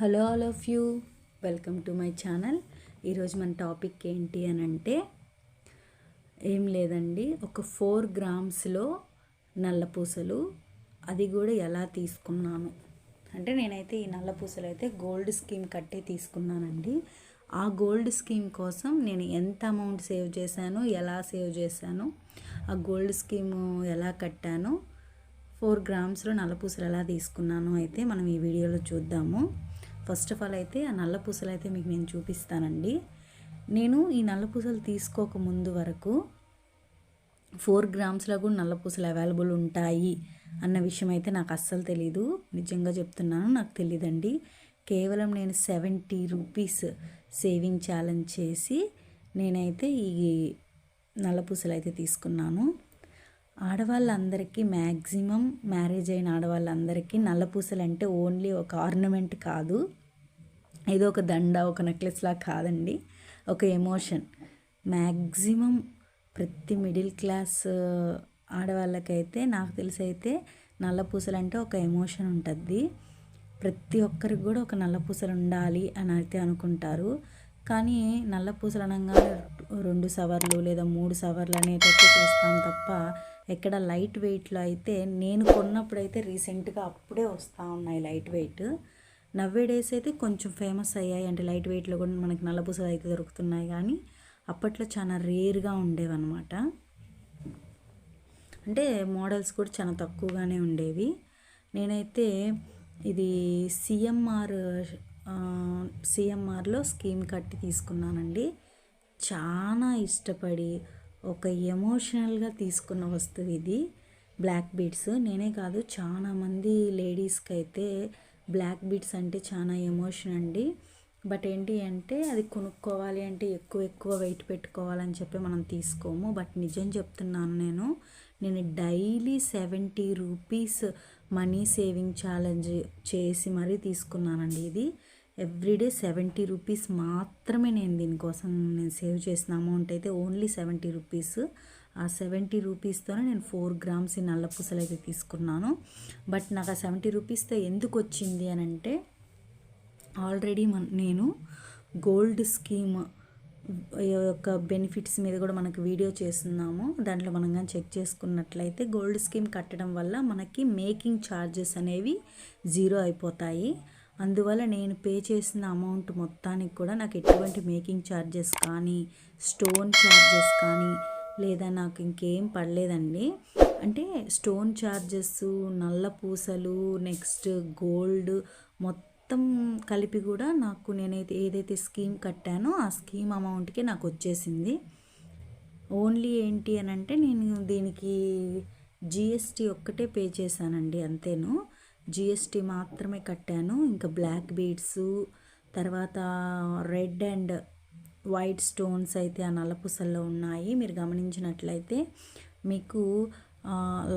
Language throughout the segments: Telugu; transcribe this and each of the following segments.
Hello all of you. Welcome to my channel. ఈరోజు మన టాపిక్ ఏంటి అని అంటే ఏం లేదండి ఒక ఫోర్ గ్రామ్స్లో నల్లపూసలు అది కూడా ఎలా తీసుకున్నాను. అంటే నేనైతే ఈ నల్లపూసలు అయితే గోల్డ్ స్కీమ్ కట్టే తీసుకున్నానండి. ఆ గోల్డ్ స్కీమ్ కోసం నేను ఎంత అమౌంట్ సేవ్ చేశాను ఎలా సేవ్ చేశాను ఆ గోల్డ్ స్కీమ్ ఎలా కట్టాను ఫోర్ గ్రామ్స్లో నల్లపూసలు ఎలా తీసుకున్నాను అయితే మనం ఈ వీడియోలో చూద్దాము. ఫస్ట్ ఆఫ్ ఆల్ అయితే ఆ నల్ల పూసలు అయితే మీకు నేను చూపిస్తానండి. నేను ఈ నల్లపూసలు తీసుకోక ముందు వరకు ఫోర్ గ్రామ్స్లో కూడా నల్లపూసలు అవైలబుల్ ఉంటాయి అన్న విషయం అయితే నాకు అస్సలు తెలీదు. నిజంగా చెప్తున్నాను నాకు తెలియదండి కేవలం నేను సెవెంటీ రూపీస్ సేవింగ్ ఛాలెంజ్ చేసి నేనైతే ఈ నల్లపూసలు అయితే తీసుకున్నాను. ఆడవాళ్ళందరికీ మ్యాక్సిమం మ్యారేజ్ అయిన ఆడవాళ్ళందరికీ నల్లపూసలు అంటే ఓన్లీ ఒక ఆర్నమెంట్ కాదు. ఏదో ఒక దండ ఒక నెక్లెస్లా కాదండి. ఒక ఎమోషన్. మ్యాక్సిమం ప్రతి మిడిల్ క్లాస్ ఆడవాళ్ళకైతే నాకు తెలిసి అయితే నల్లపూసలు అంటే ఒక ఎమోషన్ ఉంటుంది ప్రతి ఒక్కరికి కూడా ఒక నల్లపూసలు ఉండాలి అని అయితే అనుకుంటారు. కానీ నల్లపూసలు అనగానే రెండు సవర్లు లేదా మూడు సవర్లు అనేటట్టు చూస్తాం తప్ప ఎక్కడ లైట్ వెయిట్లో అయితే నేను కొన్నప్పుడు అయితే రీసెంట్గా అప్పుడే వస్తూ ఉన్నాయి లైట్ వెయిట్. నవ్వే డేస్ అయితే కొంచెం ఫేమస్ అయ్యాయి. అంటే లైట్ వెయిట్లో కూడా మనకి నల్లపూసలు అయితే దొరుకుతున్నాయి కానీ అప్పట్లో చాలా రేర్గా ఉండేవన్నమాట. అంటే మోడల్స్ కూడా చాలా తక్కువగానే ఉండేవి. నేనైతే ఇది సిఎంఆర్ సిఎంఆర్లో స్కీమ్ కట్టి తీసుకున్నానండి. చాలా ఇష్టపడి ఒక ఎమోషనల్గా తీసుకున్న వస్తువు ఇది. బ్లాక్ బీడ్స్ నేనే కాదు చాలామంది లేడీస్కి అయితే బ్లాక్ బీడ్స్ అంటే చాలా ఎమోషన్ అండి. బట్ ఏంటి అంటే అది కొనుక్కోవాలి అంటే ఎక్కువ ఎక్కువ వెయిట్ పెట్టుకోవాలని చెప్పి మనం తీసుకోము. బట్ నిజం చెప్తున్నాను నేను నేను daily seventy rupees money saving challenge చేసి మరీ తీసుకున్నానండి ఇది. ఎవ్రీడే సెవెంటీ రూపీస్ మాత్రమే నేను దీనికోసం నేను సేవ్ చేసిన అమౌంట్ అయితే ఓన్లీ సెవెంటీ రూపీస్. ఆ సెవెంటీ రూపీస్తోనే నేను ఫోర్ గ్రామ్స్ ఈ నల్ల పూసలు అయితే తీసుకున్నాను. బట్ నాకు ఆ సెవెంటీ రూపీస్తో ఎందుకు వచ్చింది అని అంటే ఆల్రెడీ మన నేను గోల్డ్ స్కీమ్ యొక్క బెనిఫిట్స్ మీద కూడా మనకు వీడియో చేస్తున్నాము. దాంట్లో మనం కానీ చెక్ చేసుకున్నట్లయితే గోల్డ్ స్కీమ్ కట్టడం వల్ల మనకి మేకింగ్ ఛార్జెస్ అనేవి జీరో అయిపోతాయి. అందువల్ల నేను పే చేసిన అమౌంట్ మొత్తానికి కూడా నాకు ఎటువంటి మేకింగ్ ఛార్జెస్ కానీ స్టోన్ ఛార్జెస్ కానీ లేదా నాకు ఇంకేం పడలేదండి. అంటే స్టోన్ ఛార్జెస్ నల్ల పూసలు నెక్స్ట్ గోల్డ్ మొత్తం కలిపి కూడా నాకు నేనైతే ఏదైతే స్కీమ్ కట్టానో ఆ స్కీమ్ అమౌంట్కి నాకు వచ్చేసింది. ఓన్లీ ఏంటి అని అంటే నేను దీనికి జిఎస్టీ ఒక్కటే పే చేశానండి అంతేను. జిఎస్టీ మాత్రమే కట్టాను. ఇంకా బ్లాక్ బీడ్స్ తర్వాత రెడ్ అండ్ వైట్ స్టోన్స్ అయితే ఆ నల్లపూసల్లో ఉన్నాయి. మీరు గమనించినట్లయితే మీకు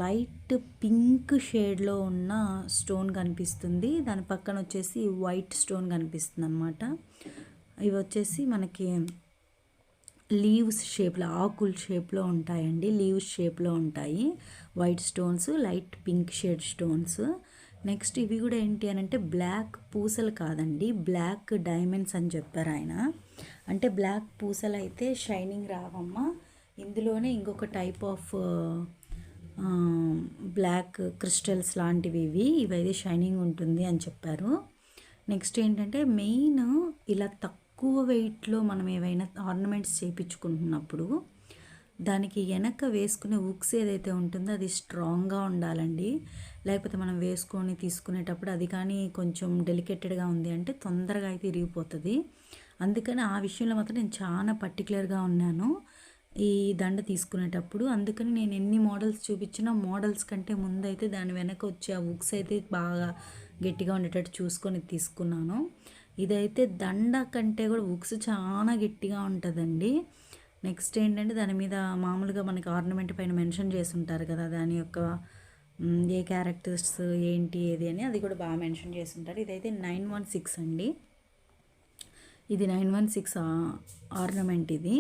లైట్ పింక్ షేడ్లో ఉన్న స్టోన్ కనిపిస్తుంది. దాని పక్కన వచ్చేసి వైట్ స్టోన్ కనిపిస్తుంది అనమాట ఇవి వచ్చేసి మనకి లీవ్స్ షేప్లో ఆకుల షేప్లో ఉంటాయండి. లీవ్స్ షేప్లో ఉంటాయి. White stones light pink shade stones. Next ఇవి కూడా ఏంటి అని అంటే బ్లాక్ పూసలు కాదండి బ్లాక్ డైమండ్స్ అని చెప్పారు ఆయన. అంటే బ్లాక్ పూసలు అయితే షైనింగ్ రావమ్మా. ఇందులోనే ఇంకొక టైప్ ఆఫ్ బ్లాక్ క్రిస్టల్స్ లాంటివి ఇవి ఇవైతే షైనింగ్ ఉంటుంది అని చెప్పారు. నెక్స్ట్ ఏంటంటే మెయిన్ ఇలా తక్కువ వెయిట్లో మనం ఏవైనా ఆర్నమెంట్స్ చేయించుకుంటున్నప్పుడు దానికి వెనక వేసుకునే ఉక్స్ ఏదైతే ఉంటుందో అది స్ట్రాంగ్గా ఉండాలండి. లేకపోతే మనం వేసుకొని తీసుకునేటప్పుడు అది కానీ కొంచెం డెలికేటెడ్గా ఉంది అంటే తొందరగా అయితే ఇరిగిపోతుంది. అందుకని ఆ విషయంలో మాత్రం నేను చాలా పర్టికులర్గా ఉన్నాను ఈ దండ తీసుకునేటప్పుడు. అందుకని నేను ఎన్ని మోడల్స్ చూపించినా మోడల్స్ కంటే ముందు అయితే దాని వెనక వచ్చే ఆ బుక్స్ అయితే బాగా గట్టిగా ఉండేటట్టు చూసుకొని తీసుకున్నాను. ఇదైతే దండ కంటే కూడా బుక్స్ చాలా గట్టిగా ఉంటుందండి. నెక్స్ట్ ఏంటంటే దాని మీద మామూలుగా మనకి ఆర్నమెంట్ పైన మెన్షన్ చేసి ఉంటారు కదా దాని యొక్క ఏ క్యారెక్టర్స్ ఏంటి ఏది అని అది కూడా బాగా మెన్షన్ చేసి ఉంటారు ఇదైతే నైన్ వన్ సిక్స్ అండి. ఇది నైన్ వన్ సిక్స్ ఆర్నమెంట్ ఇది.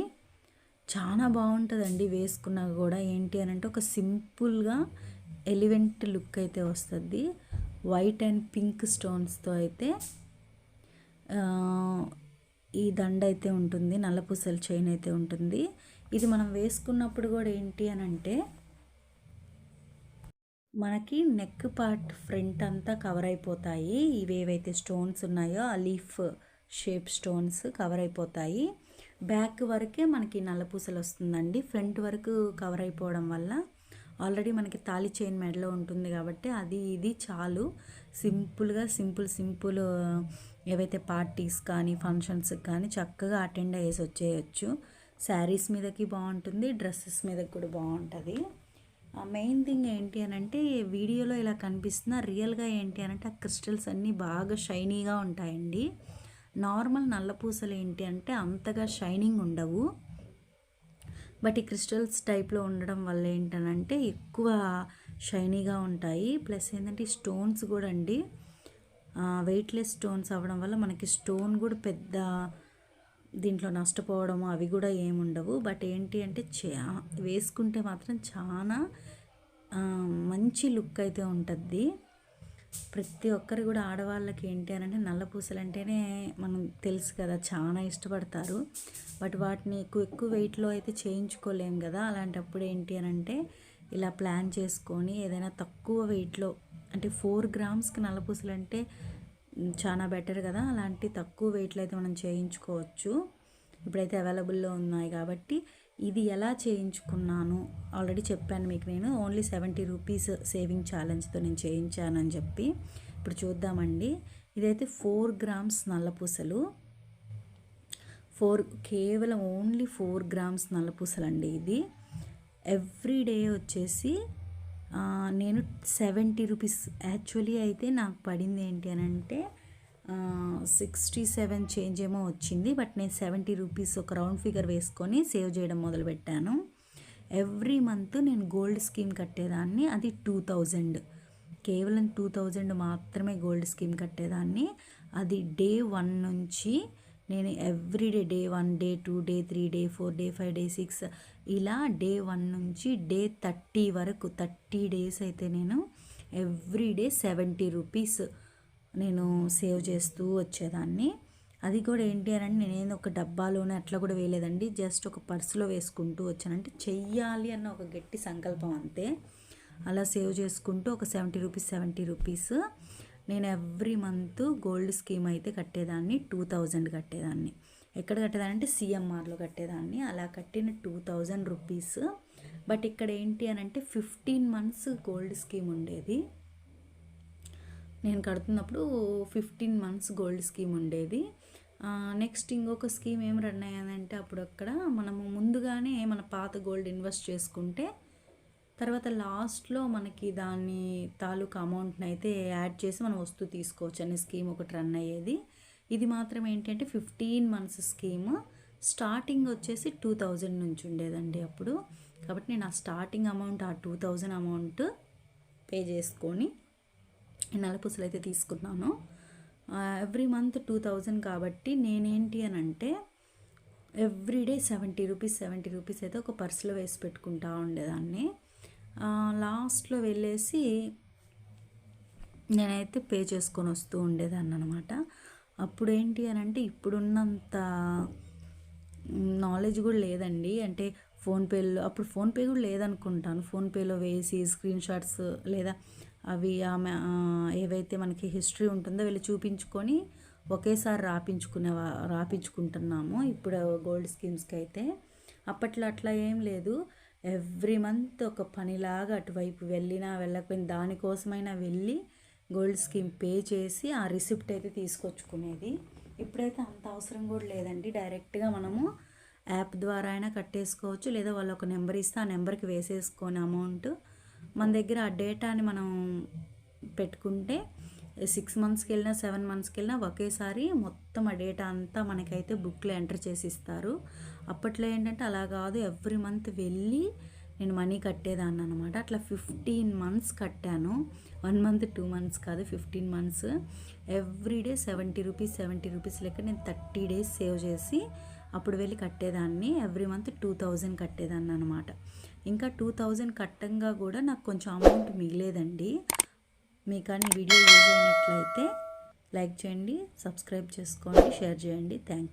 చాలా బాగుంటుందండి వేసుకున్నా కూడా. ఏంటి అని అంటే ఒక సింపుల్గా ఎలివెంట్ లుక్ అయితే వస్తుంది. వైట్ అండ్ పింక్ స్టోన్స్తో అయితే ఈ దండ అయితే ఉంటుంది నల్లపూసల చైన్ అయితే ఉంటుంది. ఇది మనం వేసుకున్నప్పుడు కూడా ఏంటి అని అంటే మనకి నెక్ పార్ట్ ఫ్రంట్ అంతా కవర్ అయిపోతాయి. ఇవేవైతే స్టోన్స్ ఉన్నాయో ఆ లీఫ్ షేప్ స్టోన్స్ కవర్ అయిపోతాయి. బ్యాక్ వరకే మనకి నల్లపూసలు వస్తుందండి. ఫ్రంట్ వరకు కవర్ అయిపోవడం వల్ల ఆల్రెడీ మనకి తాళి చైన్ మెడలో ఉంటుంది కాబట్టి అది ఇది చాలు. సింపుల్గా సింపుల్ సింపుల్ ఏవైతే పార్టీస్ కానీ ఫంక్షన్స్ కానీ చక్కగా అటెండ్ అయ్యేసి వచ్చేయచ్చు. శారీస్ మీదకి బాగుంటుంది డ్రెస్సెస్ మీదకి కూడా బాగుంటుంది. మెయిన్ థింగ్ ఏంటి అని అంటే వీడియోలో ఇలా కనిపిస్తున్న రియల్గా ఏంటి అని అంటే ఆ క్రిస్టల్స్ అన్నీ బాగా షైనీగా ఉంటాయండి. నార్మల్ నల్ల పూసలు ఏంటి అంటే అంతగా షైనింగ్ ఉండవు. బట్ ఈ క్రిస్టల్స్ టైప్లో ఉండడం వల్ల ఏంటనంటే ఎక్కువ షైనీగా ఉంటాయి. ప్లస్ ఏంటంటే స్టోన్స్ కూడా అండి. వెయిట్లెస్ స్టోన్స్ అవ్వడం వల్ల మనకి స్టోన్ కూడా పెద్ద దీంట్లో నష్టపోవడం అవి కూడా ఏముండవు బట్ ఏంటి అంటే వేసుకుంటే మాత్రం చాలా మంచి లుక్ అయితే ఉంటుంది. ప్రతి ఒక్కరు కూడా ఆడవాళ్ళకి ఏంటి అని అంటే నల్ల పూసలు అంటేనే మనం తెలుసు కదా చాలా ఇష్టపడతారు. బట్ వాటిని ఎక్కువ ఎక్కువ వెయిట్లో అయితే చేయించుకోలేము కదా. అలాంటప్పుడు ఏంటి అని అంటే ఇలా ప్లాన్ చేసుకొని ఏదైనా తక్కువ వెయిట్లో అంటే ఫోర్ గ్రామ్స్కి నల్లపూసలు అంటే చాలా బెటర్ కదా. అలాంటి తక్కువ వెయిట్లో అయితే మనం చేయించుకోవచ్చు. ఇప్పుడైతే అవైలబుల్లో ఉన్నాయి కాబట్టి ఇది ఎలా చేయించుకున్నాను ఆల్రెడీ చెప్పాను మీకు నేను. ఓన్లీ సెవెంటీ రూపీస్ సేవింగ్ ఛాలెంజ్తో నేను చేయించానని చెప్పి. ఇప్పుడు చూద్దామండి. ఇదైతే ఫోర్ గ్రామ్స్ నల్లపూసలు. ఫోర్ కేవలం ఓన్లీ ఫోర్ గ్రామ్స్ నల్లపూసలు అండి ఇది. ఎవ్రీ డే వచ్చేసి నేను సెవెంటీ రూపీస్. యాక్చువల్లీ అయితే నాకు పడింది ఏంటి అని అంటే సిక్స్టీ సెవెన్ చేంజ్ ఏమో వచ్చింది బట్ నేను సెవెంటీ రూపీస్ ఒక రౌండ్ ఫిగర్ వేసుకొని సేవ్ చేయడం మొదలుపెట్టాను. ఎవ్రీ మంత్ నేను గోల్డ్ స్కీమ్ కట్టేదాన్ని అది టూ థౌజండ్. కేవలం టూ థౌజండ్ మాత్రమే గోల్డ్ స్కీమ్ కట్టేదాన్ని. అది డే వన్ నుంచి నేను everyday day one day two day three day four day five day six ఇలా డే వన్ నుంచి డే థర్టీ వరకు థర్టీ డేస్ అయితే నేను ఎవ్రీడే సెవెంటీ రూపీస్ నేను సేవ్ చేస్తూ వచ్చేదాన్ని. అది కూడా ఏంటి అని అంటే నేను ఒక డబ్బాలోనే అట్లా కూడా వేయలేదండి. జస్ట్ ఒక పర్సులో వేసుకుంటూ వచ్చానంటే చెయ్యాలి అన్న ఒక గట్టి సంకల్పం అంతే. అలా సేవ్ చేసుకుంటూ ఒక సెవెంటీ రూపీస్ సెవెంటీ రూపీస్ నేను ఎవ్రీ మంత్ గోల్డ్ స్కీమ్ అయితే కట్టేదాన్ని టూ థౌజండ్ కట్టేదాన్ని. ఎక్కడ కట్టేదాన్ని అంటే సిఎంఆర్లో కట్టేదాన్ని. అలా కట్టిన టూ థౌజండ్ రూపీస్ బట్ ఇక్కడ ఏంటి అని అంటే ఫిఫ్టీన్ మంత్స్ గోల్డ్ స్కీమ్ ఉండేది. నేను కడుతున్నప్పుడు fifteen months gold scheme next. Next ఇంకొక స్కీమ్ ఏం రన్ అయ్యాదంటే అప్పుడు అక్కడ మనము ముందుగానే మన పాత గోల్డ్ ఇన్వెస్ట్ చేసుకుంటే తర్వాత లాస్ట్లో మనకి దాన్ని తాలూకా అమౌంట్ని అయితే యాడ్ చేసి మనం వస్తువు తీసుకోవచ్చు అనే స్కీమ్ ఒకటి రన్ అయ్యేది. ఇది మాత్రం ఏంటంటే ఫిఫ్టీన్ మంత్స్ స్కీమ్. స్టార్టింగ్ వచ్చేసి టూ థౌజండ్ నుంచి ఉండేదండి అప్పుడు. కాబట్టి నేను ఆ స్టార్టింగ్ అమౌంట్ ఆ టూ థౌజండ్ అమౌంట్ పే చేసుకొని ఈ నలపూసలు అయితే తీసుకున్నాను. ఎవ్రీ మంత్ టూ థౌజండ్ కాబట్టి నేనేంటి అని అంటే everyday seventy rupees seventy rupees అయితే ఒక పర్సులో వేసి పెట్టుకుంటా ఉండేదాన్ని. లాస్ట్లో వెళ్ళేసి నేనైతే పే చేసుకొని వస్తూ ఉండేదాన్ని అనమాట అప్పుడు ఏంటి అని అంటే ఇప్పుడున్నంత నాలెడ్జ్ కూడా లేదండి. అంటే ఫోన్పేలో అప్పుడు ఫోన్పే కూడా లేదనుకుంటాను. ఫోన్పేలో వేసి స్క్రీన్ షాట్స్ లేదా అవి ఆమె ఏవైతే మనకి హిస్టరీ ఉంటుందో వెళ్ళి చూపించుకొని ఒకేసారి రాపించుకునే రాపించుకుంటున్నాము. ఇప్పుడు గోల్డ్ స్కీమ్స్కి అయితే అప్పట్లో అట్లా ఏం లేదు. ఎవ్రీ మంత్ ఒక పనిలాగా అటువైపు వెళ్ళినా వెళ్ళకపోయినా దానికోసమైనా వెళ్ళి గోల్డ్ స్కీమ్ పే చేసి ఆ రిసిప్ట్ అయితే తీసుకొచ్చుకునేది. ఇప్పుడైతే అంత అవసరం కూడా లేదండి. డైరెక్ట్గా మనము యాప్ ద్వారా అయినా కట్టేసుకోవచ్చు. లేదా వాళ్ళు ఒక నెంబర్ ఇస్తే ఆ నెంబర్కి వేసేసుకొని అమౌంట్ మన దగ్గర ఆ డేటాని మనం పెట్టుకుంటే సిక్స్ మంత్స్కి వెళ్ళినా సెవెన్ మంత్స్కి వెళ్ళినా ఒకేసారి మొత్తం ఆ డేటా అంతా మనకైతే బుక్లో ఎంటర్ చేసి ఇస్తారు అప్పట్లో ఏంటంటే అలా కాదు. ఎవ్రీ మంత్ వెళ్ళి నేను మనీ కట్టేదాన్ని అనమాట అట్లా ఫిఫ్టీన్ మంత్స్ కట్టాను. వన్ మంత్ టూ మంత్స్ కాదు fifteen months. Everyday seventy rupees seventy rupees లెక్క నేను థర్టీ డేస్ సేవ్ చేసి అప్పుడు వెళ్ళి కట్టేదాన్ని. ఎవ్రీ మంత్ టూ థౌజండ్ కట్టేదాన్ని అనమాట ఇంకా టూ థౌజండ్ కట్టంగా కూడా నాకు కొంచెం అమౌంట్ మిగిలేదండి. మీకు కానీ వీడియో యూజ్ అయినట్లయితే లైక్ చేయండి సబ్స్క్రైబ్ చేసుకోండి షేర్ చేయండి. థ్యాంక్